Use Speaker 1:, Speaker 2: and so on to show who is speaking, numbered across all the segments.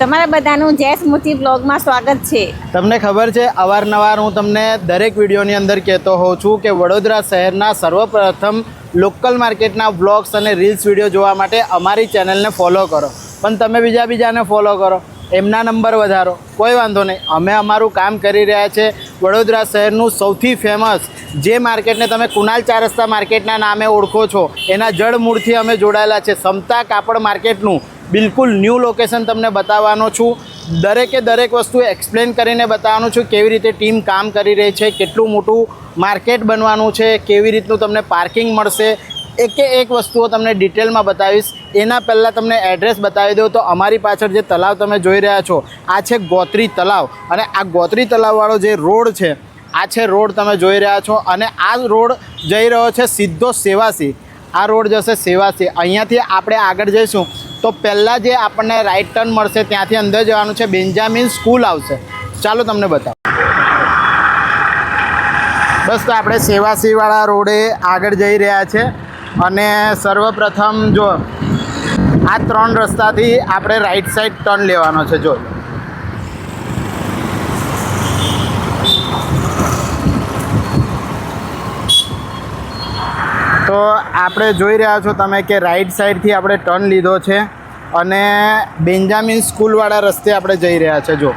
Speaker 1: તમારા બધાનું જેસ સ્મૃતિ બ્લોગમાં સ્વાગત છે.
Speaker 2: તમને ખબર છે, અવારનવાર હું તમને દરેક વિડીયોની અંદર કહેતો હોઉં છું કે વડોદરા શહેરના સર્વપ્રથમ લોકલ માર્કેટના બ્લોગ્સ અને રીલ્સ વીડિયો જોવા માટે અમારી ચેનલને ફોલો કરો. પણ તમે બીજા બીજાને ફોલો કરો. એમના નંબર વધારો. કોઈ વાંધો નહીં. અમે અમારું કામ કરી રહ્યા છે વડોદરા શહેરનું સૌથી ફેમસ જે માર્કેટને તમે કુનાલ ચાર રસ્તા માર્કેટના નામે ઓળખો છો, એના જડમૂળથી અમે જોડાયેલા છે. સમતા કાપડ માર્કેટનું બિલકુલ ન્યૂ લોકેશન તમને બતાવવાનો છું. દરેકે દરેક વસ્તુ એક્સપ્લેન કરીને બતાવવાનું છું કેવી રીતે ટીમ કામ કરી રહી છે, કેટલું મોટું માર્કેટ બનવાનું છે, કેવી રીતનું તમને પાર્કિંગ મળશે. એકે એક વસ્તુઓ તમને ડિટેલમાં બતાવીશ. એના પહેલાં તમને એડ્રેસ બતાવી દઉં તો અમારી પાછળ જે તલાવ તમે જોઈ રહ્યા છો, આ છે ગોત્રી તલાવ. અને આ ગોત્રી તલાવવાળો જે રોડ છે, આ છે રોડ તમે જોઈ રહ્યા છો. અને આ રોડ જઈ રહ્યો છે સીધો સેવાસી. આ રોડ જશે સેવાસી. અહીંયાથી આપણે આગળ જઈશું. તો પહેલાં જે આપણને રાઈટ ટર્ન મળશે, ત્યાંથી અંદર જવાનું છે. બેન્જામિન સ્કૂલ આવશે. ચાલો તમને બતાવો. બસ તો આપણે સેવાસીવાળા રોડે આગળ જઈ રહ્યા છે. અને સર્વપ્રથમ જો આ ત્રણ રસ્તાથી આપણે રાઈટ સાઈડ ટર્ન લેવાનો છે, જો. તો આપણે જોઈ રહ્યા છો તમે કે રાઈટ સાઈડથી આપણે ટર્ન લીધો છે અને બેન્જામિન સ્કૂલવાળા રસ્તે આપણે જઈ રહ્યા છે, જો.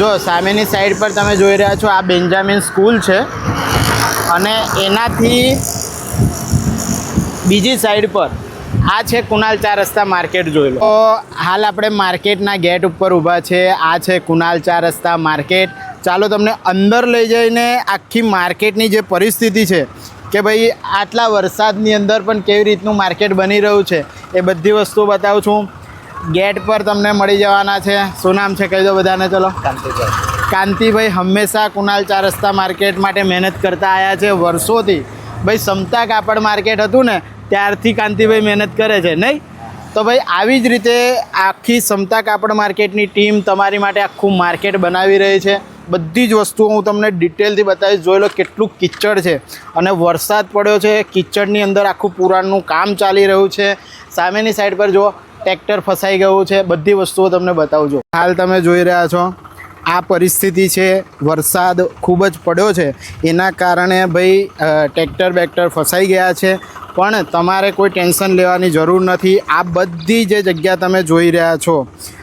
Speaker 2: જો, સામેની સાઈડ પર તમે જોઈ રહ્યા છો આ બેન્જામિન સ્કૂલ છે અને એનાથી બીજી સાઈડ પર આ છે કુનાલ ચાર રસ્તા માર્કેટ જોઈ લો. હાલ આપણે માર્કેટના ગેટ ઉપર ઊભા છે. આ છે કુનાલ ચાર રસ્તા માર્કેટ ચાલો તમને અંદર લઈ જઈને આખી માર્કેટની જે પરિસ્થિતિ છે કે ભાઈ આટલા વરસાદની અંદર પણ કેવી રીતનું માર્કેટ બની રહ્યું છે એ બધી વસ્તુઓ બતાવું છું. ગેટ પર તમને મળી જવાના છે. શું નામ છે કહી દો બધાને ચલો. કાંતિભાઈ. કાંતિભાઈ હંમેશા કુનાલ ચાર રસ્તા માર્કેટ માટે મહેનત કરતા આવ્યા છે. વર્ષોથી ભાઈ સમતા કાપડ માર્કેટ હતું ને ત્યારથી કાંતિભાઈ મહેનત કરે છે નહીં? તો ભાઈ આવી જ રીતે આખી સમતા કાપડ માર્કેટની ટીમ તમારી માટે આખું માર્કેટ બનાવી રહી છે. બધી જ વસ્તુઓ હું તમને ડિટેલથી બતાવીશ. જોઈ લો કેટલું કિચડ છે. અને વરસાદ પડ્યો છે. કિચડની અંદર આખું પુરાણનું કામ ચાલી રહ્યું છે. સામેની સાઈડ પર જો ટ્રેક્ટર ફસાઈ ગયું છે. બધી વસ્તુઓ તમને બતાવજો હાલ તમે જોઈ રહ્યા છો, આ પરિસ્થિતિ છે. વરસાદ ખૂબ જ પડ્યો છે. એના કારણે ભાઈ ટ્રેક્ટર બેક્ટર ફસાઈ ગયા છે. પણ તમારે કોઈ ટેન્શન લેવાની જરૂર નથી. આ બધી જે જગ્યા તમે જોઈ રહ્યા છો,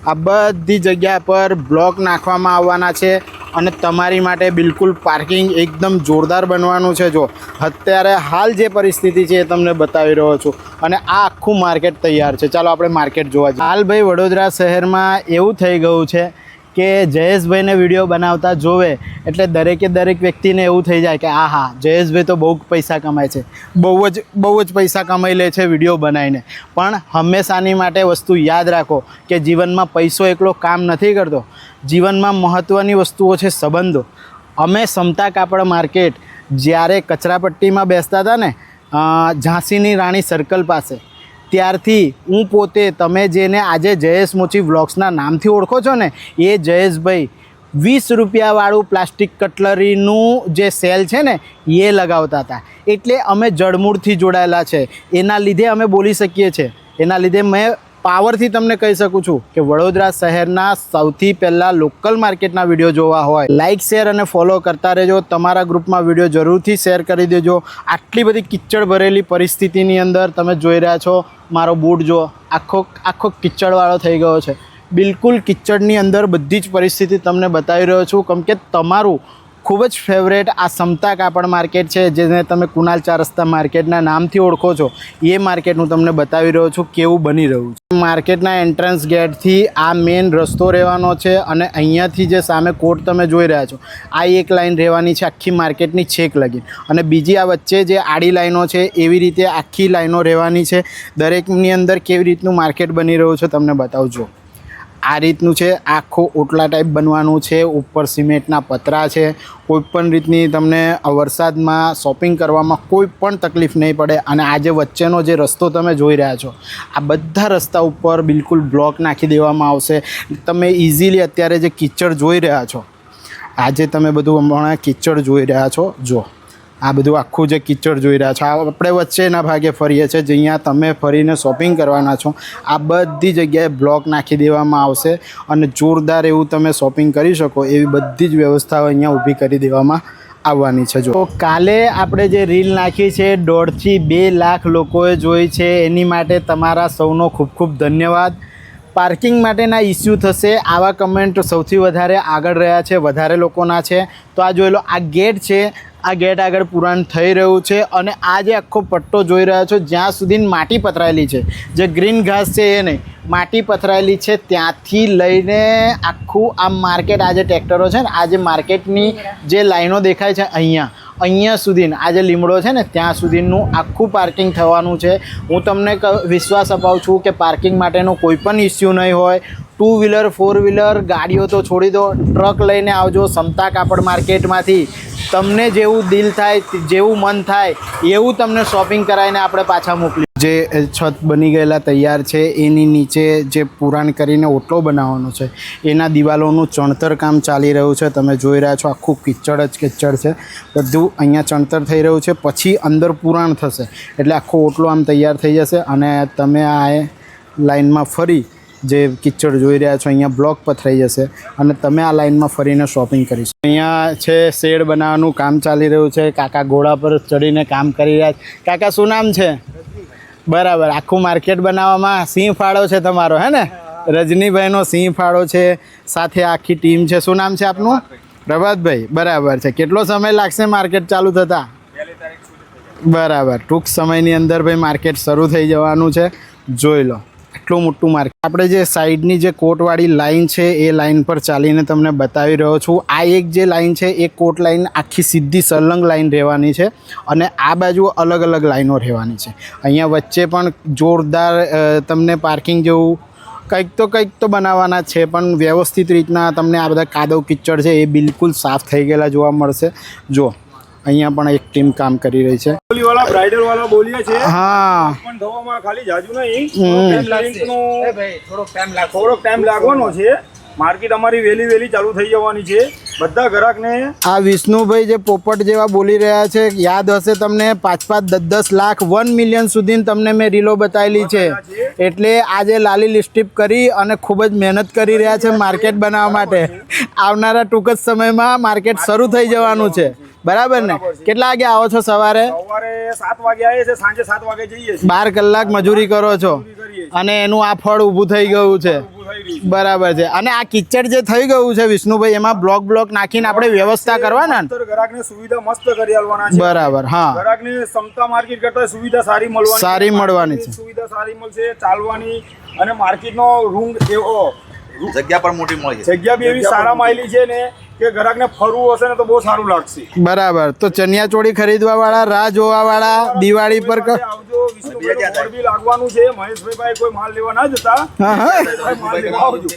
Speaker 2: આ બધી જગ્યા પર બ્લોક નાખવામાં આવવાના છે. અને તમારી માટે બિલકુલ પાર્કિંગ એકદમ જોરદાર બનવાનું છે, જો. અત્યારે હાલ જે પરિસ્થિતિ છે એ તમને બતાવી રહ્યો છું. અને આ આખું માર્કેટ તૈયાર છે. ચાલો આપણે માર્કેટ જોવા જઈએ. હાલ ભાઈ વડોદરા શહેરમાં એવું થઈ ગયું છે કે જયેશભાઈને વીડિયો બનાવતા જોવે, એટલે દરેકે દરેક વ્યક્તિને એવું થઈ જાય કે આ હા જયેશભાઈ તો બહુ પૈસા કમાય છે. બહુ જ બહુ જ પૈસા કમાઈ લે છે વીડિયો બનાવીને. પણ હંમેશાની માટે વસ્તુ યાદ રાખો કે જીવનમાં પૈસો એકલો કામ નથી કરતો. જીવનમાં મહત્ત્વની વસ્તુઓ છે સંબંધો. અમે સમતા કાપડ માર્કેટ જ્યારે કચરાપટ્ટીમાં બેસતા હતા ને ઝાંસીની રાણી સર્કલ પાસે ત્યારથી હું પોતે તમે જેને આજે જયેશ મોચી વ્લોગ્સના નામથી ઓળખો છો ને, એ જયેશભાઈ વીસ રૂપિયાવાળું પ્લાસ્ટિક કટલરીનું જે સેલ છે ને, એ લગાવતા હતા. એટલે અમે જડમૂળથી જોડાયેલા છે. એના લીધે અમે બોલી શકીએ છીએ. એના લીધે મેં પાવરથી તમને કહી શકું છું કે વડોદરા શહેરના સૌથી પહેલાં લોકલ માર્કેટના વીડિયો જોવા હોય. લાઇક શેર અને ફોલો કરતા રહેજો. તમારા ગ્રુપમાં વીડિયો જરૂરથી શેર કરી દેજો. આટલી બધી કિચડ ભરેલી પરિસ્થિતિની અંદર તમે જોઈ રહ્યા છો, મારો બૂટ જો આખો આખો કિચડવાળો થઈ ગયો છે. બિલકુલ કિચડની અંદર બધી જ પરિસ્થિતિ તમને બતાવી રહ્યો છું. કેમ કે તમારું ખૂબ જ ફેવરેટ આ સમતા કાપડ માર્કેટ છે, જેને તમે કુનાલ ચાર રસ્તા માર્કેટના નામથી ઓળખો છો, એ માર્કેટ હું તમને બતાવી રહ્યો છું કેવું બની રહ્યું છે. માર્કેટના એન્ટ્રન્સ ગેટથી આ મેઇન રસ્તો રહેવાનો છે અને અહીંયાથી જે સામે કોર્ટ તમે જોઈ રહ્યા છો, આ એક લાઈન રહેવાની છે આખી માર્કેટની છેક લગી. અને બીજી આ વચ્ચે જે આડી લાઈનો છે, એવી રીતે આખી લાઈનો રહેવાની છે. દરેકની અંદર કેવી રીતનું માર્કેટ બની રહ્યું છે, તમને બતાવજો. આ રીતનું છે, આખું ઓટલા ટાઈપ બનવાનું છે, ઉપર સિમેન્ટના પતરા છે કોઈ પણ રીતની તમને વરસાદમાં શોપિંગ કરવામાં કોઈ પણ તકલીફ નહીં પડે અને આજે વચ્ચેનો જે રસ્તો તમે જોઈ રહ્યા છો, આ બધા રસ્તા ઉપર બિલકુલ બ્લોક નાખી દેવામાં આવશે. તમે ઇઝીલી અત્યારે જે કિચડ જોઈ રહ્યા છો, આજે તમે બધું હમણાં કિચડ જોઈ રહ્યા છો જો આ બધું આખું જે કિચડ જોઈ રહ્યા છો. આપણે વચ્ચેના ભાગે ફરીએ છીએ, જ્યાં તમે ફરીને શોપિંગ કરવાના છો. આ બધી જગ્યાએ બ્લોક નાખી દેવામાં આવશે અને જોરદાર એવું તમે શોપિંગ કરી શકો એવી બધી જ વ્યવસ્થાઓ અહીંયા ઊભી કરી દેવામાં આવવાની છે. જો કાલે આપણે જે રીલ નાખી છે, દોઢથી બે લાખ લોકોએ જોઈ છે. એની માટે તમારા સૌનો ખૂબ ખૂબ ધન્યવાદ. પાર્કિંગ માટેના ઇસ્યુ થશે. આવા કમેન્ટ સૌથી વધારે આગળ રહ્યા છે, વધારે લોકોના છે. તો આ જોઈ આ ગેટ છે આ ગેટ આગળ પુરાણ થઈ રહ્યું છે અને આ જે આખો પટ્ટો જોઈ રહ્યા છો, જ્યાં સુધી માટી પથરાયેલી છે. જે ગ્રીન ઘાસ છે એ નહીં, માટી પથરાયેલી છે ત્યાંથી લઈને આખું આ માર્કેટ, આ જે ટ્રેક્ટરો છે ને, આ જે માર્કેટની જે લાઈનો દેખાય છે અહીંયા અહીંયા સુધી, આ જે લીમડો છે ને, ત્યાં સુધીનું આખું પાર્કિંગ થવાનું છે. હું તમને વિશ્વાસ અપાવું છું કે પાર્કિંગ માટેનો કોઈ પણ ઇસ્યુ નહીં હોય. ટુ વ્હીલર, ફોર વ્હીલર, ગાડીઓ તો છોડી દો, ટ્રક લઈને આવજો સમતા કાપડ માર્કેટમાંથી. તમને જેવું દિલ થાય જેવું મન થાય, એવું તમને શોપિંગ કરાવીને આપણે પાછા મોકલી. જે છત બની ગયેલા તૈયાર છે, એની નીચે જે પુરાણ કરીને ઓટલો બનાવવાનો છે, એના દિવાલોનું ચણતર કામ ચાલી રહ્યું છે. તમે જોઈ રહ્યા છો, આખું કિચડ જ કિચડ છે. બધું અહીંયા ચણતર થઈ રહ્યું છે, પછી અંદર પુરાણ થશે. એટલે આખો ઓટલો આમ તૈયાર થઈ જશે અને તમે આ એ લાઈનમાં ફરી જે કિચડ જોઈ રહ્યા છો, અહીંયા બ્લોક પથરાઈ જશે અને તમે આ લાઇનમાં ફરીને શોપિંગ કરીશ અહીંયા છે શેડ બનાવવાનું, કામ ચાલી રહ્યું છે. કાકા ઘોડા પર ચડીને કામ કરી રહ્યા છે. કાકા, શું નામ છે? બરાબર. આખું માર્કેટ બનાવવામાં સિંહ ફાળો છે તમારો, હે ને? રજનીભાઈનો સિંહ ફાળો છે. સાથે આખી ટીમ છે. શું નામ છે આપનું? પ્રભાતભાઈ. બરાબર છે. કેટલો સમય લાગશે માર્કેટ ચાલુ થતાં? બરાબર. ટૂંક સમયની અંદર ભાઈ માર્કેટ શરૂ થઈ જવાનું છે. જોઈ લો. એટલું મોટું માર્કેટ આપણે જે સાઈડની જે કોટવાળી લાઈન છે, એ લાઈન પર ચાલીને તમને બતાવી રહ્યો છું. આ એક જે લાઈન છે, એ કોટ લાઈન આખી સીધી સલંગ લાઈન રહેવાની છે અને આ બાજુ અલગ અલગ લાઈનો રહેવાની છે. અહીંયા વચ્ચે પણ જોરદાર તમને પાર્કિંગ જેવું કંઈક તો કંઈક તો બનાવવાના છે, પણ વ્યવસ્થિત રીતના તમને આ બધા કાદવ કિચડ છે, એ બિલકુલ સાફ થઈ ગયેલા જોવા મળશે. જો અહીંયા પણ એક ટીમ કામ કરી રહી છે.
Speaker 3: બોલી વાળા બોલીએ છે
Speaker 2: હા.
Speaker 3: પણ થવામાં ખાલી જાજુ નહીં.
Speaker 2: હમ.
Speaker 3: લિંકનું થોડોક ટાઈમ લાગવાનો છે. માર્કેટ અમારી વહેલી વહેલી ચાલુ થઈ જવાની છે. બધા ગ્રાહકને
Speaker 2: આ વિષ્ણુભાઈ જે પોપટ જેવા બોલી રહ્યા છે યાદ હશે તમને પાંચ પાંચ દસ દસ લાખ વન મિલિયન સુધી તમને મેં રીલો બતાવેલી છે. એટલે આજે લાલી લિસ્ટિપ કરી અને ખૂબ જ મહેનત કરી રહ્યા છે માર્કેટ બનાવવા માટે. આવનારા ટૂંક જ સમયમાં માર્કેટ શરૂ થઈ જવાનું છે. બરાબર ને? કેટલા વાગે આવો છો સવારે?
Speaker 3: સવારે સાત વાગે આવીએ છે સાંજે સાત વાગે જઈએ છીએ.
Speaker 2: બાર કલાક મજૂરી કરો છો. અને એનું આ ફળ ઊભું થઈ ગયું છે. બરાબર છે. અને આ કિચડ જે થઈ ગયું છે વિષ્ણુભાઈ એમાં બ્લોક બ્લોક નાખીને આપણે વ્યવસ્થા કરવાના ને?
Speaker 3: ગ્રાહકને સુવિધા મસ્ત કરી આલવાના છે.
Speaker 2: બરાબર હા.
Speaker 3: ગ્રાહકને ક્ષમતા માર્કેટ કરતા સુવિધા સારી મળવાની
Speaker 2: સારી મળવાની છે.
Speaker 3: સુવિધા સારી મળશે ચાલવાની અને માર્કેટનો રૂમ એવો
Speaker 4: જગ્યા પણ મોટી મળી છે.
Speaker 3: જગ્યા બી એવી સારા માયલી છે ને કે ગ્રાહકને ફરવું હશે ને તો બહુ સારું લાગશે.
Speaker 2: બરાબર. તો ચણિયા ચોળી ખરીદવા વાળા રાહ જોવા વાળા દિવાળી પર
Speaker 3: આવજો. લાગવાનું છે. મહેશભાઈ કોઈ માલ લેવા ના જતા.
Speaker 2: હા હા.
Speaker 3: માલ લેવા આવજો.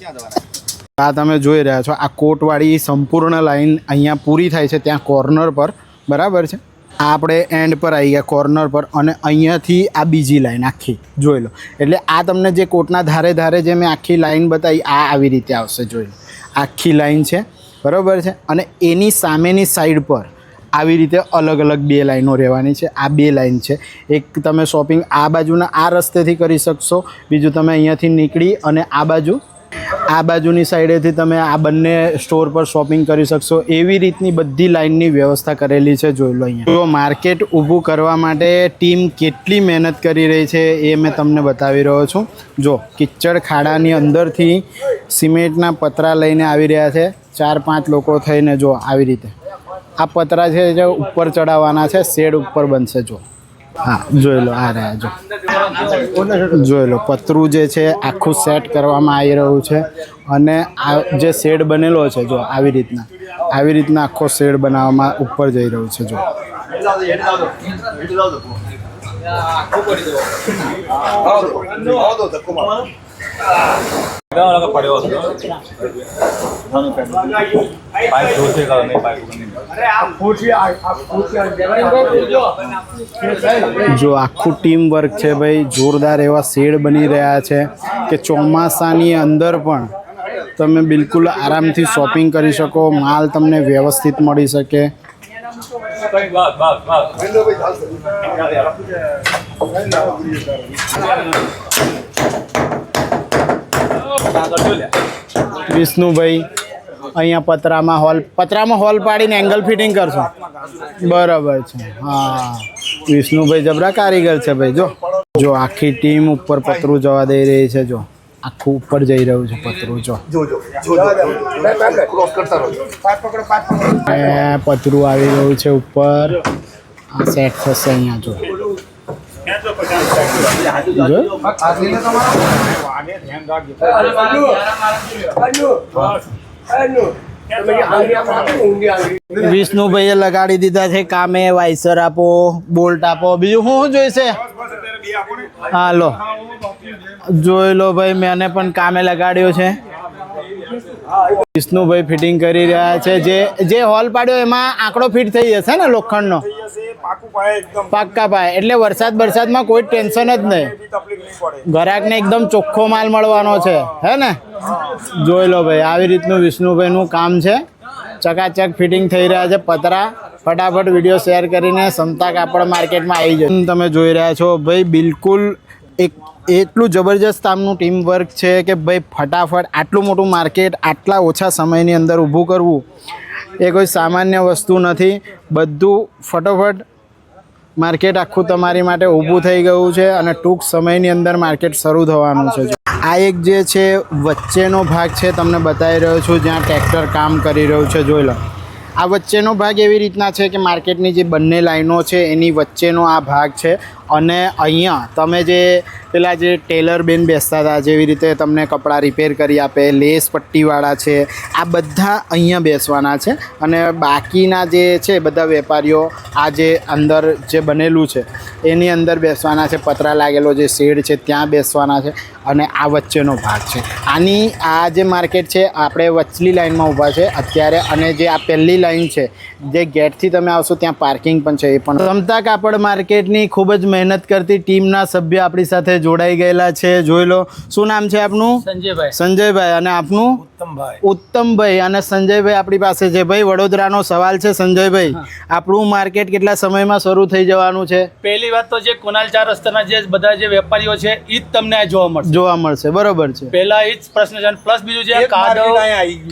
Speaker 4: ક્યાં જવાના
Speaker 2: આ તમે જોઈ રહ્યા છો આ કોટવાળી સંપૂર્ણ લાઈન અહીંયા પૂરી થાય છે ત્યાં કોર્નર પર. બરાબર છે? આ આપણે એન્ડ પર આવી ગયા કોર્નર પર. અને અહીંયાથી આ બીજી લાઈન આખી. જોઈ લો. એટલે આ તમને જે કોટના ધારે ધારે જે મેં આખી લાઈન બતાવી આ આવી રીતે આવશે જોઈ લો. આખી લાઈન છે. બરાબર છે? અને એની સામેની સાઈડ પર આવી રીતે અલગ અલગ બે લાઈનો રહેવાની છે. આ બે લાઈન છે. એક તમે શોપિંગ આ બાજુના આ રસ્તેથી કરી શકશો. બીજું તમે અહીંયાથી નીકળી અને આ બાજુ, આ બાજુની સાઈડેથી તમે આ બંને સ્ટોર પર શોપિંગ કરી શકશો. એવી રીતની બધી લાઇનની વ્યવસ્થા કરેલી છે. જોઈ લો અહીંયા. જો માર્કેટ ઊભું કરવા માટે ટીમ કેટલી મહેનત કરી રહી છે એ મેં તમને બતાવી રહ્યો છું. જો, કિચડ ખાડાની અંદરથી સિમેન્ટના પતરા લઈને આવી રહ્યા છે. ચાર પાંચ લોકો થઈને જો આવી રીતે. આ પતરા છે જે ઉપર ચડાવવાના છે, શેડ ઉપર બનશે જો. હા, જોઈ લો, આ રહ્યા જો. જોઈ લો, પતરું જે છે, આખું સેટ કરવામાં આવી રહ્યું છે અને આ જે શેડ બનેલો છે જો, આવી રીતના. આવી રીતના આખો શેડ બનાવવામાં ઉપર જઈ રહ્યો છે જો.
Speaker 5: આખો అలాగ పడేవాళ్ళు పైప్ చూసే కదా పైప్
Speaker 2: જો આખું ટીમ વર્ક છે ભાઈ, જોરદાર એવા શેડ બની રહ્યા છે કે ચોમાસાની અંદર પણ તમે બિલકુલ આરામથી શોપિંગ કરી શકો, માલ તમને વ્યવસ્થિત મળી શકે. વિષ્ણુભાઈ અહીંયા પતરામાં હોલ પતરામાં હોલ પાડીને એંગલ ફિટિંગ કરશો? બરાબર છે. હા. વિષ્ણુભાઈ જબરા કારીગર છે ભાઈ જો. જો આખી ટીમ ઉપર પતરું જવા દઈ રહી છે જો. આખું ઉપર જઈ રહ્યું છે પતરું જો. એ પતરું આવી રહ્યું છે ઉપર. આ સેટ થશે અહીંયા જો. વિષ્ણુભાઈએ લગાડી દીધા છે કામે, વાઇસર આપો, બોલ્ટ આપો, બીજું શું જોઈશે? હા લો જોઈ લો ભાઈ મેં પણ કામે લગાડ્યો છે. વિષ્ણુભાઈ ફિટિંગ કરી રહ્યા છે. જે જે હોલ પાડ્યો, એમાં આંકડો ફિટ થઈ જશે ને, લોખંડનો? પાક્કા પાય. એટલે વરસાદ વરસાદમાં કોઈ ટેન્શન જ નહીં. ગ્રાહકને એકદમ ચોખ્ખો માલ મળવાનો છે. હે ને? જોઈ લો ભાઈ આવી રીતનું વિષ્ણુભાઈનું કામ છે. ચકાચક ફિટિંગ થઈ રહ્યા છે પતરા. ફટાફટ વીડિયો શેર કરીને સમતા કાપડ માર્કેટમાં આવી જાય તમે જોઈ રહ્યા છો ભાઈ બિલકુલ એક એટલું જબરજસ્ત આમનું ટીમ વર્ક છે કે ભાઈ ફટાફટ આટલું મોટું માર્કેટ આટલા ઓછા સમયની અંદર ઊભું કરવું એ કોઈ સામાન્ય વસ્તુ નથી. બધું ફટોફટ માર્કેટ આખું તમારી માટે ઊભું થઈ ગયું છે અને ટૂંક સમયની અંદર માર્કેટ શરૂ થવાનું છે. આ એક જે છે, વચ્ચેનો ભાગ છે, તમને બતાવી રહ્યો છું, જ્યાં ટ્રેક્ટર કામ કરી રહ્યું છે, જોઈ લો. આ વચ્ચેનો ભાગ એવી રીતના છે કે માર્કેટની જે બંને લાઈનો છે, એની વચ્ચેનો આ ભાગ છે. અને અહીંયા તમે જે પેલા જે ટેલર બેન બેસતા હતા, જેવી રીતે તમને કપડાં રિપેર કરી આપે, લેસ પટ્ટીવાળા છે, આ બધા અહીંયા બેસવાના છે. અને બાકીના જે છે બધા વેપારીઓ, આ જે અંદર જે બનેલું છે, એની અંદર બેસવાના છે. પતરા લાગેલો જે શેડ છે, ત્યાં બેસવાના છે અને આ વચ્ચેનો ભાગ છે. આની આ જે માર્કેટ છે, આપણે વચલી લાઇનમાં ઊભા છે. અત્યારે અને જે આ પહેલી લાઇન છે, જે ગેટથી તમે આવશો, ત્યાં પાર્કિંગ પણ છે એ પણ. સમતા કાપડ માર્કેટની ખૂબ જ મહેનત કરતી ટીમના સભ્ય આપણી સાથે જોડાઈ ગયેલા છે. જોઈ લો. શું નામ છે આપનું?
Speaker 6: સંજયભાઈ.
Speaker 2: સંજયભાઈ. અને આપનું?
Speaker 6: ઉત્તમભાઈ.
Speaker 2: ઉત્તમભાઈ અને સંજયભાઈ આપણી પાસે છે. ભાઈ વડોદરાનો સવાલ છે સંજયભાઈ. આપણું માર્કેટ કેટલા સમયમાં શરૂ થઈ જવાનું છે?
Speaker 6: પહેલી વાત તો જે કુનાલ ચાર રસ્તાના જે બધા જે વેપારીઓ છે એ જ તમને જોવા મળશે.
Speaker 2: જોવા મળશે. બરોબર છે.
Speaker 6: પહેલા એ જ પ્રશ્ન છે પ્લસ બીજું છે કાદવ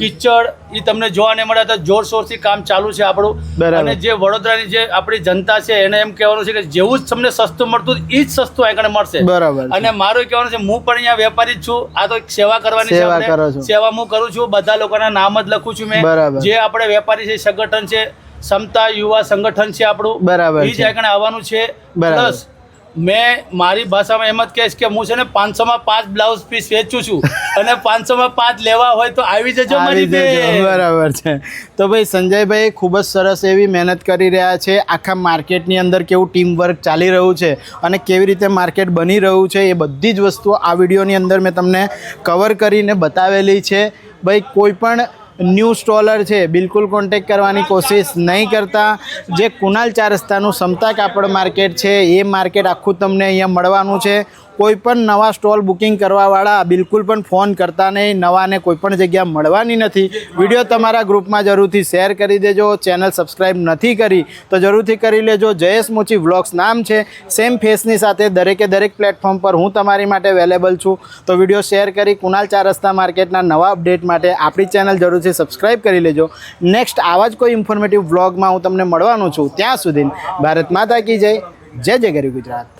Speaker 6: કિચડ એ તમને જોવા નહીં મળે તો જોરશોરથી કામ ચાલુ છે આપણું.
Speaker 2: બરાબર.
Speaker 6: અને જે વડોદરાની જે આપણી જનતા છે એને એમ કહેવાનું છે કે જેવું જ તમને સસ્તું મળતું એ જ સસ્તું આગળ મળશે.
Speaker 2: બરાબર
Speaker 6: અને મારું કહેવાનું છે હું પણ અહીંયા વેપારી જ છું. આ તો એક સેવા કરવાની
Speaker 2: સેવા કરો છો.
Speaker 6: સેવા હું કરું છું બધા લોકોના નામ જ લખું છું મેં. જે આપણે વેપારી છે સંગઠન છે સમતા યુવા સંગઠન છે આપણું
Speaker 2: બરાબર
Speaker 6: એ જ આગળ આવવાનું છે. પ્લસ મેં મારી ભાષામાં એમ જ કહીશ કે હું છે ને પાંચસોમાં પાંચ બ્લાઉઝ પીસ વેચું છું અને પાંચસોમાં પાંચ લેવા હોય તો આવી જજો મારી
Speaker 2: બરાબર છે. તો ભાઈ સંજયભાઈ ખૂબ જ સરસ એવી મહેનત કરી રહ્યા છે. આખા માર્કેટની અંદર કેવું ટીમ વર્ક ચાલી રહ્યું છે અને કેવી રીતે માર્કેટ બની રહ્યું છે એ બધી જ વસ્તુઓ આ વિડીયોની અંદર મેં તમને કવર કરીને બતાવેલી છે. ભાઈ, કોઈ પણ ન્યૂ સ્ટોલર છે, બિલકુલ કોન્ટેક કરવાની કોશિશ નહીં કરતા. જે કુનાલ ચાર રસ્તાનું સમતા કાપડ માર્કેટ છે, એ માર્કેટ આખું તમને અહીંયા મળવાનું છે. કોઈ પણ નવા સ્ટોલ બુકિંગ કરવાવાળા બિલકુલ પણ ફોન કરતા નહીં, નવાને કોઈ પણ જગ્યા મળવાની નથી. વીડિયો તમારા ગ્રુપમાં જરૂરથી શેર કરી દેજો, ચેનલ સબસ્ક્રાઈબ નથી કરી તો જરૂરથી કરી લેજો. જયેશ મોચી વ્લોગ્સ નામ છે, સેમ ફેસની સાથે દરેકે દરેક પ્લેટફોર્મ પર હું તમારી માટે અવેલેબલ છું. તો વીડિયો શેર કરી કુનાલ ચાર રસ્તા માર્કેટના નવા અપડેટ માટે આપણી ચેનલ જરૂરથી સબસ્ક્રાઈબ કરી લેજો. નેક્સ્ટ આવા જ કોઈ ઇન્ફોર્મેટિવ વ્લોગમાં હું તમને મળવાનું છું. ત્યાં સુધી ભારત માતા કી જય જય જય ગરી ગુજરાત.